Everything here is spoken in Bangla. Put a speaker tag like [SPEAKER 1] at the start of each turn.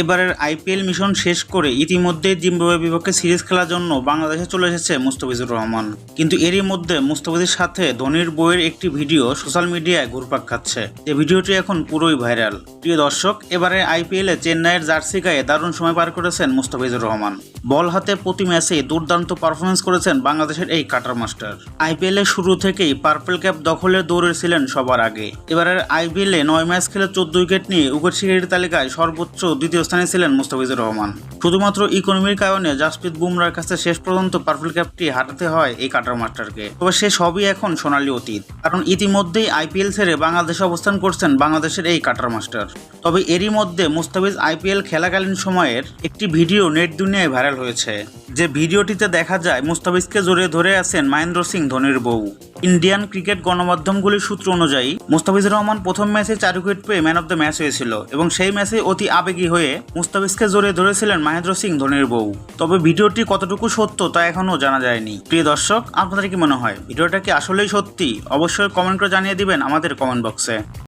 [SPEAKER 1] এবারের আইপিএল মিশন শেষ করে ইতিমধ্যে জিম্বাবুয়ের বিপক্ষে সিরিজ খেলার জন্য বাংলাদেশে চলে এসেছে মুস্তাফিজুর রহমান। কিন্তু এরই মধ্যে মুস্তাফিজের সাথে ধোনির বইয়ের একটি ভিডিও সোশ্যাল মিডিয়ায় ঘুরপাক খাচ্ছে। যে ভিডিওটি এখন পুরোই ভাইরাল। প্রিয় দর্শক, এবারে আইপিএলে চেন্নাইয়ের জার্সি গায়ে দারুণ সময় পার করেছেন মুস্তাফিজুর রহমান। বল হাতে প্রতি ম্যাচে দুর্দান্ত পারফরমেন্স করেছেন বাংলাদেশের এই কাটার মাস্টার। আইপিএল এর শুরু থেকেই পার্পল ক্যাপ দখলে দৌড়ে ছিলেন সবার আগে। এবারের আইপিএলে নয় ম্যাচ খেলে চোদ্দ উইকেট নিয়ে উইকেট শিকারীর তালিকায় সর্বোচ্চ দ্বিতীয় স্থানে ছিলেন মুস্তাফিজুর রহমান। শুধুমাত্র ইকোনমির কারণে জাসপ্রীত বুমরার কাছে শেষ পর্যন্ত পার্পল ক্যাপটি হারাতে হয় এই কাটার মাস্টারকে। তবে সে সবই এখন সোনালী অতীত। কারণ ইতিমধ্যেই আইপিএল ছেড়ে বাংলাদেশে অবস্থান করছেন বাংলাদেশের এই কাটার মাস্টার। তবে এরই মধ্যে মুস্তাফিজ আইপিএল খেলাকালীন সময়ের একটি ভিডিও নেট দুনিয়ায় ভাইরাল হয়েছে। যে ভিডিওটিতে দেখা যায়, মুস্তাফিজকে জোরে ধরে আছেন মহেন্দ্র সিং ধোনির বউ। ইন্ডিয়ান ক্রিকেট গণমাধ্যমগুলির সূত্র অনুযায়ী, মুস্তাফিজুর রহমান প্রথম ম্যাচে চার উইকেট পেয়ে ম্যান অফ দ্য ম্যাচ হয়েছিল এবং সেই ম্যাচে অতি আবেগী হয়ে মুস্তাফিজকে জোরে ধরেছিলেন মহেন্দ্র সিং ধোনির বউ। তবে ভিডিওটি কতটুকু সত্য তা এখনও জানা যায়নি। প্রিয় দর্শক, আপনাদের কি মনে হয়? ভিডিওটা কি আসলেই সত্যি? অবশ্যই কমেন্ট করে জানিয়ে দিবেন আমাদের কমেন্ট বক্সে